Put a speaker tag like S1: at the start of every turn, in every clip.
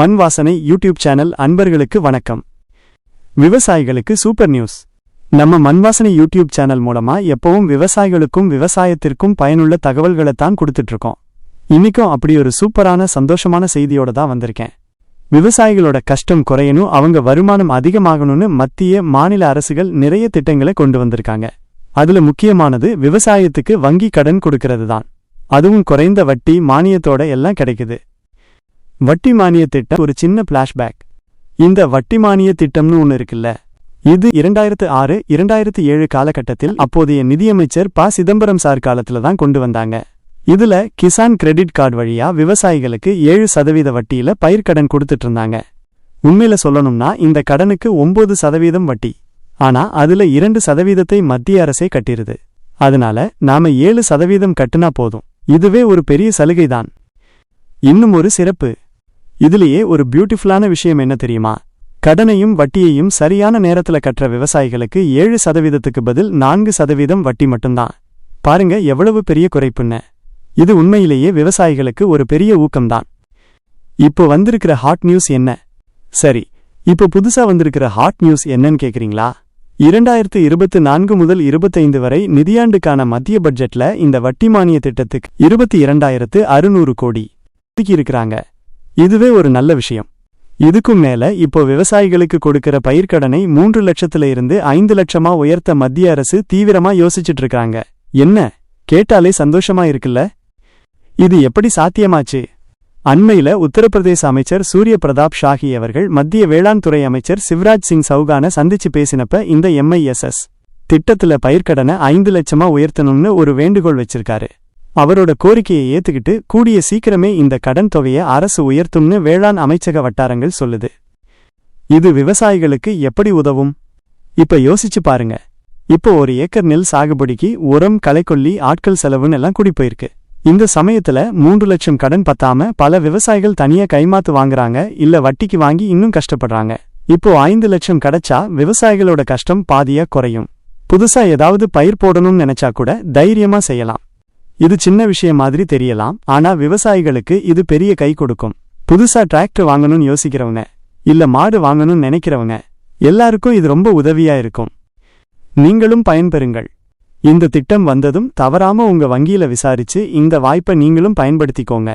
S1: மண் வாசனை YouTube channel அன்பர்களுக்கு வணக்கம். விவசாயிகளுக்கு சூப்பர் நியூஸ். நம்ம மண்வாசனை யூடியூப் சேனல் மூலமா எப்பவும் விவசாயிகளுக்கும் விவசாயத்திற்கும் பயனுள்ள தகவல்களை தான் கொடுத்துட்டு இருக்கோம் இன்னைக்கும் அப்படி ஒரு சூப்பரான சந்தோஷமான செய்தியோட தான் வந்திருக்கேன். விவசாயிகளோட கஷ்டம் குறையணும் அவங்க வருமானம் அதிகமாகணும்னு மத்திய மாநில அரசுகள் நிறைய திட்டங்களை கொண்டு வந்திருக்காங்க. அதுல முக்கியமானது விவசாயத்துக்கு வங்கி கடன் கொடுக்கறது தான். அதுவும் குறைந்த வட்டி மானியத்தோட எல்லாம் கிடைக்குது. வட்டி மானிய திட்டம் ஒரு சின்ன பிளாஷ்பேக் இந்த வட்டி மானிய திட்டம்னு ஒன்று இருக்குல்ல? இது இரண்டாயிரத்து ஆறு இரண்டாயிரத்து ஏழு காலகட்டத்தில் அப்போதைய நிதியமைச்சர் ப. சிதம்பரம் சார் காலத்துல தான் கொண்டு வந்தாங்க. இதுல கிசான் கிரெடிட் கார்டு வழியா விவசாயிகளுக்கு ஏழு சதவீத வட்டியில பயிர்க்கடன் கொடுத்துட்டு இருந்தாங்க. உண்மையில சொல்லணும்னா இந்த கடனுக்கு ஒன்பது சதவீதம் வட்டி. ஆனா அதுல இரண்டு சதவீதத்தை மத்திய அரசே கட்டிருது. அதனால நாம ஏழு சதவீதம் கட்டுனா போதும். இதுவே ஒரு பெரிய சலுகைதான். இன்னும் ஒரு சிறப்பு. இதுலயே ஒரு பியூட்டிஃபுல்லான விஷயம் என்ன தெரியுமா? கடனையும் வட்டியையும் சரியான நேரத்துல கற்ற விவசாயிகளுக்கு ஏழு சதவீதத்துக்கு பதில் நான்கு சதவீதம் வட்டி மட்டும்தான். பாருங்க எவ்வளவு பெரிய குறைப்புன்னு. இது உண்மையிலேயே விவசாயிகளுக்கு ஒரு பெரிய ஊக்கம்தான். இப்போ வந்திருக்கிற ஹாட் நியூஸ் என்ன? சரி இப்போ புதுசா வந்திருக்கிற ஹாட் நியூஸ் என்னன்னு கேக்குறீங்களா? இரண்டாயிரத்து இருபத்து நான்கு முதல் இருபத்தைந்து வரை நிதியாண்டுக்கான மத்திய பட்ஜெட்ல இந்த வட்டி மானிய திட்டத்துக்கு இருபத்தி இரண்டாயிரத்து அறுநூறு கோடி ஒதுக்கி இருக்கிறாங்க இதுவே ஒரு நல்ல விஷயம். இதுக்கும் மேல இப்போ விவசாயிகளுக்கு கொடுக்கிற பயிர்க்கடனை மூன்று லட்சத்துல இருந்து ஐந்து லட்சமா உயர்த்த மத்திய அரசு தீவிரமா யோசிச்சுட்டு இருக்காங்க. என்ன? கேட்டாலே சந்தோஷமா இருக்குல்ல? இது எப்படி சாத்தியமாச்சு? அண்மையில உத்தரப்பிரதேச அமைச்சர் சூரிய பிரதாப் ஷாஹி அவர்கள் மத்திய வேளாண் துறை அமைச்சர் சிவராஜ் சிங் சௌகான சந்திச்சு பேசினப்ப இந்த எம்ஐஎஸ்எஸ் திட்டத்துல பயிர்க்கடனை ஐந்து லட்சமா உயர்த்தணும்னு ஒரு வேண்டுகோள் வச்சிருக்காரு. அவரோட கோரிக்கையை ஏத்துக்கிட்டு கூடிய சீக்கிரமே இந்த கடன் தொகையை அரசு உயர்த்தும்னு வேளாண் அமைச்சக வட்டாரங்கள் சொல்லுது. இது விவசாயிகளுக்கு எப்படி உதவும்? இப்ப யோசிச்சு பாருங்க. இப்போ ஒரு ஏக்கர் நெல் சாகுபடிக்கு உரம் களைக்கொல்லி ஆட்கள் செலவுன்னு எல்லாம் குடிப்போயிருக்கு இந்த சமயத்துல மூன்று லட்சம் கடன் பத்தாம பல விவசாயிகள் தனியா கைமாத்து வாங்குறாங்க இல்ல வட்டிக்கு வாங்கி இன்னும் கஷ்டப்படுறாங்க. இப்போ ஐந்து லட்சம் கிடைச்சா விவசாயிகளோட கஷ்டம் பாதியா குறையும். புதுசா ஏதாவது பயிர் போடணும்னு நினைச்சா கூட தைரியமா செய்யலாம். இது சின்ன விஷயம் மாதிரி தெரியலாம் ஆனா விவசாயிகளுக்கு இது பெரிய கை கொடுக்கும். புதுசா டிராக்டர் வாங்கணும்னு யோசிக்கிறவங்க இல்ல மாடு வாங்கணும்னு நினைக்கிறவங்க எல்லாருக்கும் இது ரொம்ப உதவியா இருக்கும். நீங்களும் பயன்பெறுங்கள். இந்த திட்டம் வந்ததும் தவறாம உங்க வங்கியில விசாரிச்சு இந்த வாய்ப்பை நீங்களும் பயன்படுத்திக்கோங்க.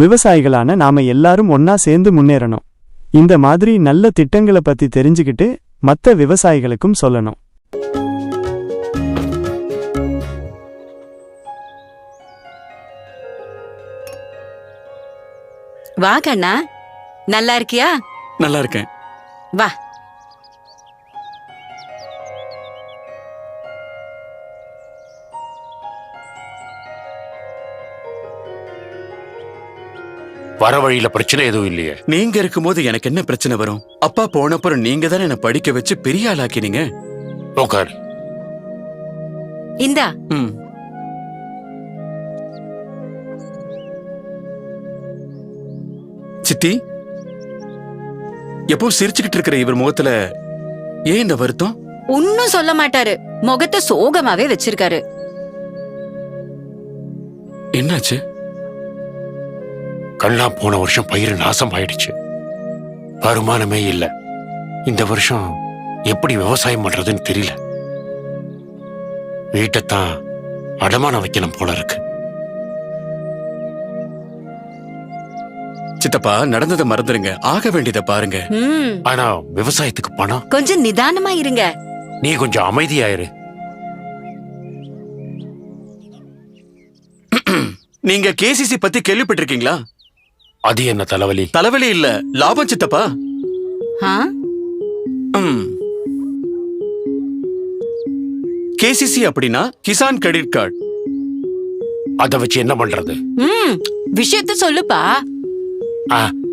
S1: விவசாயிகளான நாம எல்லாரும் ஒன்னா சேர்ந்து முன்னேறணும். இந்த மாதிரி நல்ல திட்டங்களை பத்தி தெரிஞ்சுக்கிட்டு மத்த விவசாயிகளுக்கும் சொல்லணும்.
S2: வா கண்ணா நல்லா இருக்கியா?
S3: நல்லா இருக்கேன்.
S2: வா.
S4: வர வழியில பிரச்சனை எதுவும் இல்லையே.
S3: நீங்க இருக்கும்போது எனக்கு என்ன பிரச்சனை வரும்? அப்பா போனப்புறம் நீங்க தானே என்ன படிக்க வச்சு பெரிய ஆளாக்கினீங்க?
S4: உட்கார்
S2: இந்தா.
S3: ம். சித்தி எப்போ சிரிச்சுக்கிட்டு இருக்கிற இவர் முகத்துல ஏன் இந்த வருத்தம்?
S2: ஒன்னும் சொல்ல மாட்டாரு. முகத்தை சோகமாவே வச்சிருக்காரு.
S3: என்னாச்சு?
S4: கண்ணா போன வருஷம் பயிர் நாசம் ஆயிடுச்சு வருமானமே இல்ல. இந்த வருஷம் எப்படி விவசாயம் பண்றதுன்னு தெரியல. வீட்டைத்தான் அடமானம் வைக்கணும் போல இருக்கு.
S3: சித்தப்பா நடந்ததை மறந்துருங்க. ஆக வேண்டியதை பாருங்க.
S2: ம்.
S4: ஆனா விவசாயத்துக்கு பணம்?
S2: கொஞ்சம் நிதானமா இருங்க.
S4: நீ கொஞ்சம் அமைதியாயிரு
S3: நீங்க கேசிசி பத்தி கேள்விப்பட்டிருக்கீங்களா?
S4: அது என்ன தலைவலி?
S3: தலைவலி இல்ல. லாபம் சித்தப்பா.
S2: ஆ?
S3: ம். கேசிசி அப்படின்னா கிசான் கிரெடிட் கார்டு.
S4: அத வச்சு என்ன பண்றது?
S2: ம். விஷயத்த சொல்லுப்பா.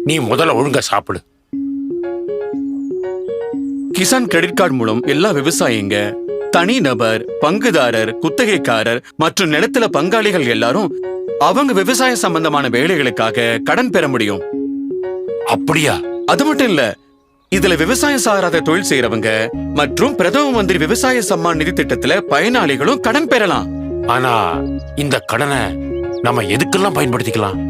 S4: நீ முதல்ல ஒழுங்கா சாப்பிடு.
S3: கிசான் கிரெடிட் கார்டு மூலம் எல்லா விவசாயிங்க தனி நபர் பங்குதாரர் குத்தகைக்காரர் மற்றும் நிலத்துல பங்காளிகள் எல்லாரும் அவங்க விவசாய சம்பந்தமான வேலைகளுக்காக கடன் பெற முடியும்.
S4: அப்படியா?
S3: அது மட்டும் இல்ல இதுல விவசாயம் சாராத தொழில் செய்யறவங்க மற்றும் பிரதம மந்திரி விவசாய சம்மான் நிதி திட்டத்துல பயனாளிகளும் கடன் பெறலாம்.
S4: ஆனா இந்த கடனை நம்ம எதுக்கெல்லாம் பயன்படுத்திக்கலாம்?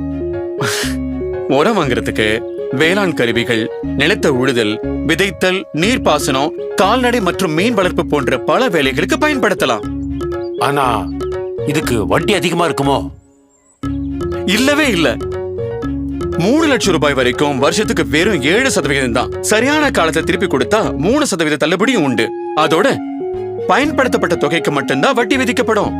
S3: உரம் வாங்குறதுக்கு வேளாண் கருவிகள் நிலத்த உழுதல் விதைத்தல் நீர்ப்பாசனம் கால்நடை மற்றும் மீன் வளர்ப்பு போன்ற பல வேலைகளுக்கு பயன்படுத்தலாம்.
S4: ஆனா இதுக்கு வட்டி அதிகமா இருக்குமோ?
S3: இல்லவே இல்ல. மூணு லட்சம் ரூபாய் வரைக்கும் வருஷத்துக்கு வெறும் ஏழு சதவீதம் தான். சரியான காலத்தை திருப்பி கொடுத்தா மூணு சதவீத தள்ளுபடியும் உண்டு. அதோட பயன்படுத்தப்பட்ட தொகைக்கு மட்டும்தான் வட்டி விதிக்கப்படும்.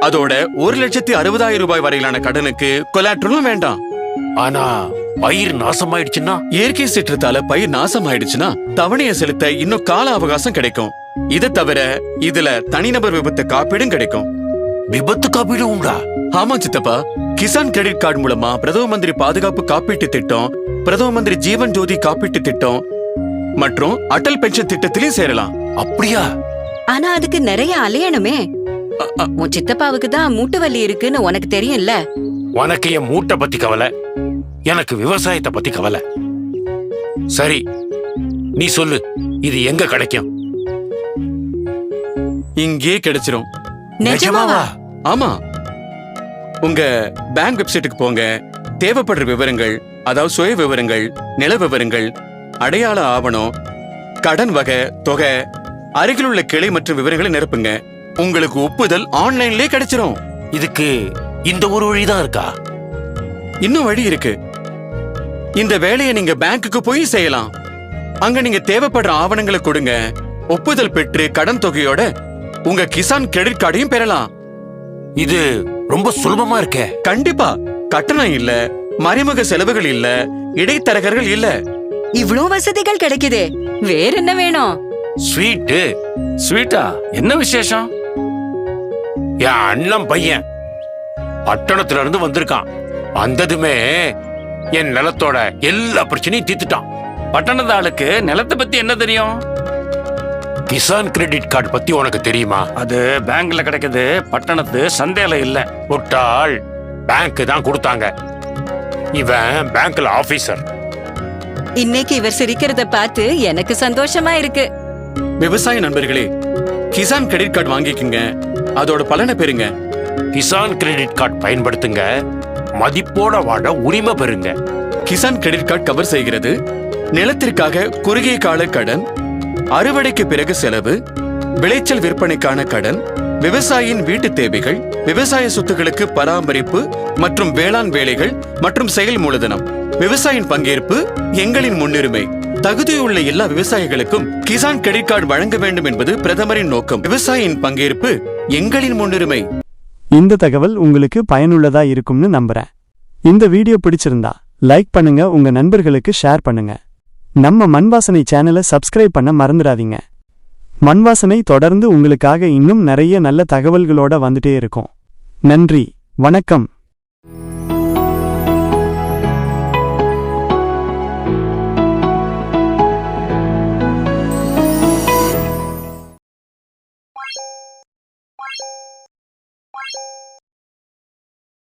S3: அதோட ஒரு லட்சத்தி அறுபதாயிரம் ரூபாய் வரையிலான கடனுக்கு கொலாட்ரலும் வேண்டாம்.
S4: ஆனா பயிர் நாசமாயிடுச்சுன்னா?
S3: இயற்கை சீற்றத்தால பயிர் நாசம் ஆயிடுச்சுன்னா தவணையை செலுத்த இன்னும் கால அவகாசம் கிடைக்கும். இதை தவிர இதுல தனிநபர் விபத்து காப்பீடும் கிடைக்கும்.
S4: விபத்து காப்பீடு உண்டா?
S3: ஆமா சித்தப்பா. கிசான் கிரெடிட் கார்டு மூலமா பிரதம மந்திரி பாதுகாப்பு காப்பீட்டு திட்டம் பிரதம மந்திரி ஜீவன் ஜோதி காப்பீட்டு திட்டம் மற்றும் அடல் பென்ஷன் திட்டத்திலையும் சேரலாம்.
S4: அப்படியா?
S2: ஆனா அதுக்கு நிறைய அலையணுமே. உன் சித்தப்பாவுக்கு தான் மூட்டு வலி இருக்குன்னு உனக்கு தெரியும்ல.
S4: உனக்கு என் மூட்டை பத்தி கவலை? எனக்கு விவசாயத்தை பத்தி கவலை. சரி நீ சொல்லு இது எங்க கிடைக்கும்?
S3: இங்கே கிடைச்சிரும்.
S2: நிஜமாவா?
S3: ஆமா. உங்க பேங்க் வெப்சைட்டுக்கு போங்க. தேவைப்படுற விவரங்கள் அதாவது சுய விவரங்கள் நில விவரங்கள் அடையாள ஆவணம் கடன் வகை தொகை அருகிலுள்ள கிளை மற்றும் விவரங்களை நிரப்புங்க. உங்களுக்கு ஒப்புதல் ஆன்லைன்லயே கிடைச்சிரும்.
S4: இதுக்கு இந்த ஒரு வழிதான் இருக்கா?
S3: இன்னும் வழி இருக்கு. இந்த வேலையை நீங்க பேங்க்குக்கு போய் செய்யலாம். அங்க நீங்க தேவைப்படுற ஆவணங்களை கொடுங்க. ஒப்புதல் பெற்று கடன் தொகையோட உங்க கிசான் கிரெடிட் கார்டையும் பெறலாம்.
S4: இது ரொம்ப சுலபமா இருக்கே.
S3: கண்டிப்பா. கட்டணம் இல்ல மறைமுக செலவுகள் இல்ல இடைத்தரகர்கள் இல்ல.
S2: இவ்ளோ வசதிகள் கிடைக்குதே. வேற என்ன வேணும்?
S4: ஸ்வீட்டு.
S5: ஸ்வீட்டா? என்ன விசேஷம்?
S4: என் அண்ணன் பையன். பட்டணத்துல இருந்து வந்திருக்கான். வந்ததுமே என் நிலத்தோட எல்லா பிரச்சனையும் தீர்த்துட்டான்.
S5: பட்டணத்து ஆளுக்கு நிலத்தை பத்தி என்ன தெரியும்?
S4: கிசான் கிரெடிட் கார்டு பத்தி உனக்கு தெரியுமா?
S5: அது பேங்க்ல கிடைக்குது பட்டணத்து சந்தையில இல்ல.
S4: முட்டாள் பேங்க் தான் கொடுத்தாங்க. இவன் பேங்க்ல ஆபீசர்.
S2: இன்னைக்கு இவர் சிரிக்கிறத பார்த்து எனக்கு சந்தோஷமா இருக்கு.
S3: விவசாய நண்பர்களே கிசான் கிரெடிட் கார்டு வாங்கிக்கங்க. அதோட பலனை பெறுங்க.
S4: கிசான் கிரெடிட் கார்டு பயன்படுத்துங்க. மதிப்போட வாழ உரிமை பெறுங்க.
S3: கிசான் கிரெடிட் கார்டு கவர் செய்கிறது. நிலத்திற்காக குறுகிய கால கடன் அறுவடைக்கு பிறகு செலவு விளைச்சல் விற்பனைக்கான கடன் விவசாயியின் வீட்டு தேவைகள் விவசாய சொத்துக்களுக்கு பராமரிப்பு மற்றும் வேளாண் வேலைகள் மற்றும் செயல் மூலதனம் விவசாயின் பங்கேற்பு எங்களின் முன்னுரிமை. தகுதியுள்ள எல்லா விவசாயிகளுக்கும் கிசான் கிரெடிட் கார்டு வழங்க வேண்டும் என்பது பிரதமரின் நோக்கம். விவசாயியின் பங்கேற்பு எங்களின் முன்னுரிமை.
S1: இந்த தகவல் உங்களுக்கு பயனுள்ளதா இருக்கும்னு நம்புறேன். இந்த வீடியோ பிடிச்சிருந்தா லைக் பண்ணுங்க உங்க நண்பர்களுக்கு ஷேர் பண்ணுங்க. நம்ம மண்வாசனை சேனலை சப்ஸ்கிரைப் பண்ண மறந்துடாதீங்க. மண்வாசனை தொடர்ந்து உங்களுக்காக இன்னும் நிறைய நல்ல தகவல்களோட வந்துட்டே இருக்கும். நன்றி வணக்கம்.